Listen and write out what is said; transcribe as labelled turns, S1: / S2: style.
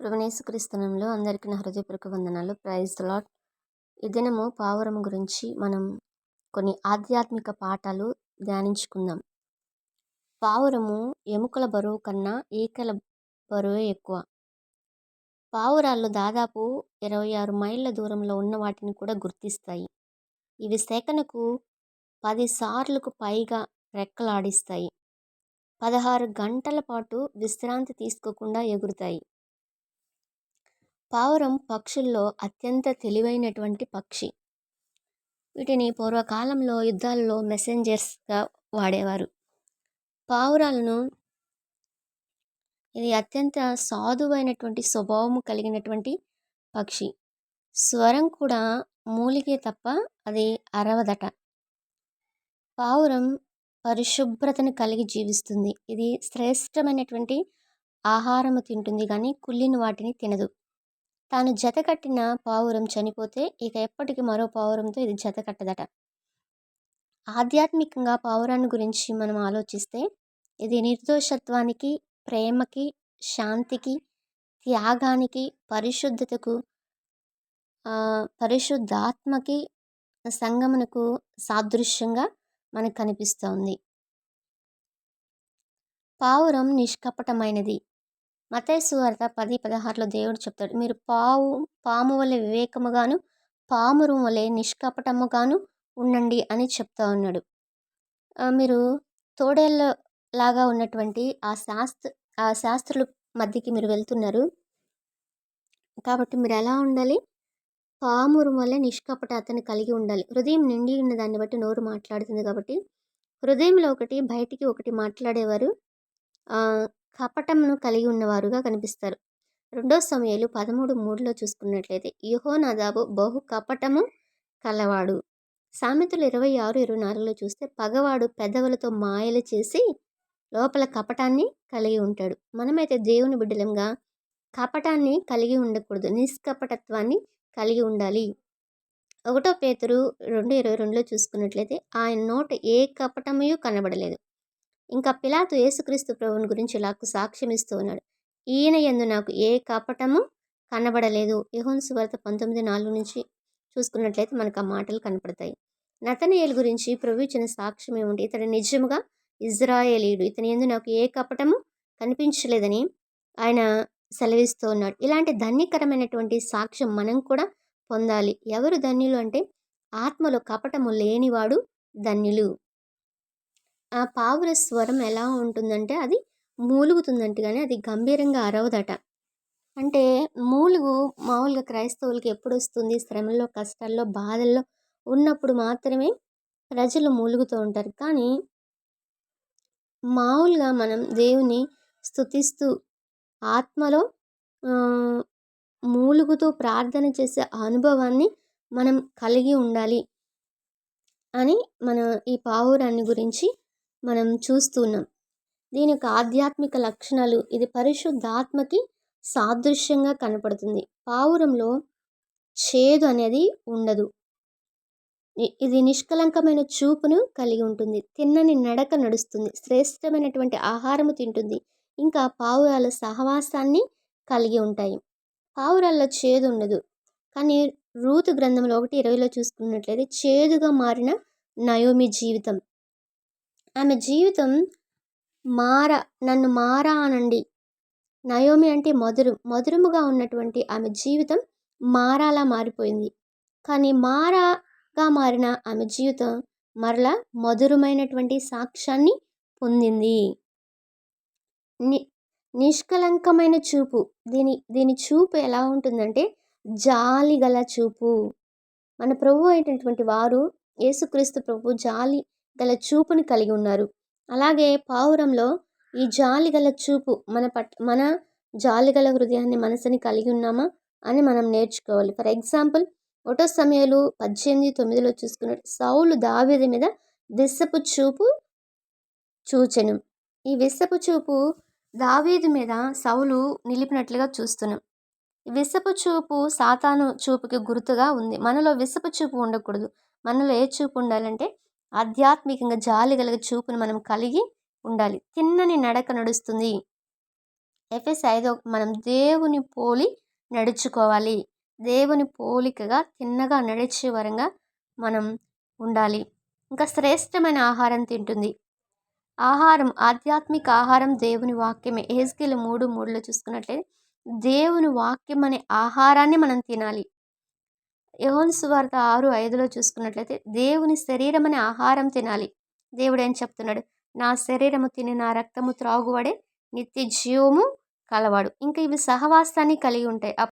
S1: క్రీస్తునంలో అందరికీ నా హృదయపూర్వక వందనాలు. ప్రైజ్ లాట్ ఈ దినము పావురం గురించి మనం కొన్ని ఆధ్యాత్మిక పాఠాలు ధ్యానించుకుందాం. పావురము ఎముకల బరువు కన్నా ఈకల బరువే ఎక్కువ. పావురాళ్ళు దాదాపు ఇరవై ఆరు మైళ్ళ దూరంలో ఉన్న వాటిని కూడా గుర్తిస్తాయి. ఇవి సేకరణకు పదిసార్లకు పైగా రెక్కలాడిస్తాయి. పదహారు గంటల పాటు విశ్రాంతి తీసుకోకుండా ఎగురుతాయి. పావురం పక్షుల్లో అత్యంత తెలివైనటువంటి పక్షి. వీటిని పూర్వకాలంలో యుద్ధాలలో మెసెంజర్స్గా వాడేవారు. పావురాలను ఇది అత్యంత సాధువైనటువంటి స్వభావము కలిగినటువంటి పక్షి. స్వరం కూడా మూలికే తప్ప అది అరవదట. పావురం పరిశుభ్రతను కలిగి జీవిస్తుంది. ఇది శ్రేష్టమైనటువంటి ఆహారము తింటుంది కానీ కుళ్ళిన వాటిని తినదు. తాను జత కట్టిన పావురం చనిపోతే ఇక ఎప్పటికీ మరో పావురంతో ఇది జత కట్టదట. ఆధ్యాత్మికంగా పావురాన్ని గురించి మనం ఆలోచిస్తే ఇది నిర్దోషత్వానికి ప్రేమకి శాంతికి త్యాగానికి పరిశుద్ధతకు పరిశుద్ధాత్మకి సంగమునకు సాదృశ్యంగా మనకు కనిపిస్తోంది. పావురం నిష్కపటమైనది. మతేసు వార్త పది పదహారులో దేవుడు చెప్తాడు మీరు పావు పాము వలె వివేకముగాను పామురు వలె నిష్కపటముగాను ఉండండి అని చెప్తా ఉన్నాడు. మీరు తోడేళ్ళ లాగా ఉన్నటువంటి ఆ శాస్త్ర ఆ శాస్త్రుల మధ్యకి మీరు వెళ్తున్నారు. కాబట్టి మీరు ఎలా ఉండాలి? పామురు వల్ల నిష్కపట అతన్ని కలిగి ఉండాలి. హృదయం నిండి ఉన్న దాన్ని బట్టి నోరు మాట్లాడుతుంది కాబట్టి హృదయంలో ఒకటి బయటికి ఒకటి మాట్లాడేవారు కపటమును కలిగి ఉన్నవారుగా కనిపిస్తారు. రెండో సమయాలు పదమూడు మూడులో చూసుకున్నట్లయితే నదాబు బహు కపటము కలవాడు. సామెతలు ఇరవై ఆరు ఇరవై నాలుగులో చూస్తే పగవాడు పెదవులతో మాయలు చేసి లోపల కపటాన్ని కలిగి ఉంటాడు. మనమైతే దేవుని బిడ్డలంగా కపటాన్ని కలిగి ఉండకూడదు నిష్కపటత్వాన్ని కలిగి ఉండాలి. ఒకటో పేతురు రెండు ఇరవై రెండులో చూసుకున్నట్లయితే ఆయన నోట ఏ కపటమయూ కనబడలేదు. ఇంకా పిలాతు యేసుక్రీస్తు ప్రభుని గురించి నాకు సాక్ష్యం ఇస్తూ ఉన్నాడు. ఈయన ఎందు నాకు ఏ కపటము కనబడలేదు. యహోన్ సువార్త పంతొమ్మిది నాలుగు నుంచి చూసుకున్నట్లయితే మనకు ఆ మాటలు కనపడతాయి. నతనయేలు గురించి ప్రభు ఇచ్చిన సాక్ష్యం ఏమిటి ఇతడు నిజముగా ఇజ్రాయేలీయుడు. ఇతని ఎందు నాకు ఏ కపటము కనిపించలేదని ఆయన సెలవిస్తూ ఉన్నాడు. ఇలాంటి ధన్యకరమైనటువంటి సాక్ష్యం మనం కూడా పొందాలి. ఎవరు ధన్యులు అంటే ఆత్మలో కపటము లేనివాడు ధన్యులు. ఆ పావుర స్వరం ఎలా ఉంటుందంటే అది మూలుగుతుందంట కానీ అది గంభీరంగా అరవదట. అంటే మూలుగు మామూలుగా క్రైస్తవులకి ఎప్పుడు వస్తుంది శ్రమల్లో కష్టాల్లో బాధల్లో ఉన్నప్పుడు మాత్రమే ప్రజలు మూలుగుతూ ఉంటారు. కానీ మామూలుగా మనం దేవుని స్థుతిస్తూ ఆత్మలో మూలుగుతూ ప్రార్థన చేసే అనుభవాన్ని మనం కలిగి ఉండాలి అని మన ఈ పావురాన్ని గురించి మనం చూస్తున్నాం. దీని యొక్క ఆధ్యాత్మిక లక్షణాలు ఇది పరిశుద్ధాత్మకి సాదృశ్యంగా కనపడుతుంది. పావురంలో చేదు అనేది ఉండదు. ఇది నిష్కలంకమైన చూపును కలిగి ఉంటుంది. తిన్నని నడక నడుస్తుంది. శ్రేష్టమైనటువంటి ఆహారము తింటుంది. ఇంకా పావురాల సహవాసాన్ని కలిగి ఉంటాయి. పావురాల్లో చేదు ఉండదు. కానీ రూతు గ్రంథంలో ఒకటి ఇరవైలో చూసుకున్నట్లయితే చేదుగా మారిన నయోమి జీవితం. ఆమె జీవితం మార నన్ను మారా అనండి నయోమి అంటే మధురం. మధురముగా ఉన్నటువంటి ఆమె జీవితం మారాలా మారిపోయింది. కానీ మారాగా మారిన ఆమె జీవితం మరలా మధురమైనటువంటి సాక్ష్యాన్ని పొందింది. ని నిష్కలంకమైన చూపు. దీని దీని చూపు ఎలా ఉంటుందంటే జాలి గల చూపు. మన ప్రభు అయినటువంటి వారు యేసుక్రీస్తు ప్రభు జాలి గల చూపుని కలిగి ఉన్నారు. అలాగే పావురంలో ఈ జాలి గల చూపు మన పట్ మన జాలి గల హృదయాన్ని మనసుని కలిగి ఉన్నామా అని మనం నేర్చుకోవాలి. ఫర్ ఎగ్జాంపుల్ ఒకటో సమయాలు పద్దెనిమిది తొమ్మిదిలో చూసుకున్నట్టు సౌలు దావేది మీద విస్సపు చూపు చూచెను. ఈ విస్సపు చూపు దావీదు మీద సౌలు నిలిపినట్లుగా చూస్తున్నాం. విసపు చూపు సాతాను చూపుకి గుర్తుగా ఉంది. మనలో విసపు చూపు ఉండకూడదు. మనలో ఏ చూపు ఉండాలంటే ఆధ్యాత్మికంగా జాలి కలిగే చూపును మనం కలిగి ఉండాలి. తిన్నని నడక నడుస్తుంది. ఎఫ్ఎస్ ఐదో మనం దేవుని పోలి నడుచుకోవాలి. దేవుని పోలికగా తిన్నగా నడిచే వరంగా మనం ఉండాలి. ఇంకా శ్రేష్టమైన ఆహారం తింటుంది. ఆహారం ఆధ్యాత్మిక ఆహారం దేవుని వాక్యమే. ఏజ్కేలు మూడు మూడులో చూసుకున్నట్లయితే దేవుని వాక్యం అనే ఆహారాన్ని మనం తినాలి. యోహన్ సువార్త ఆరు ఐదులో చూసుకున్నట్లయితే దేవుని శరీరం అనే ఆహారం తినాలి. దేవుడు ఏం చెప్తున్నాడు? నా శరీరము తిని నా రక్తము త్రాగువాడే నిత్య జీవము కలవాడు. ఇంకా ఇవి సహవాసాన్ని కలిగి ఉంటాయి.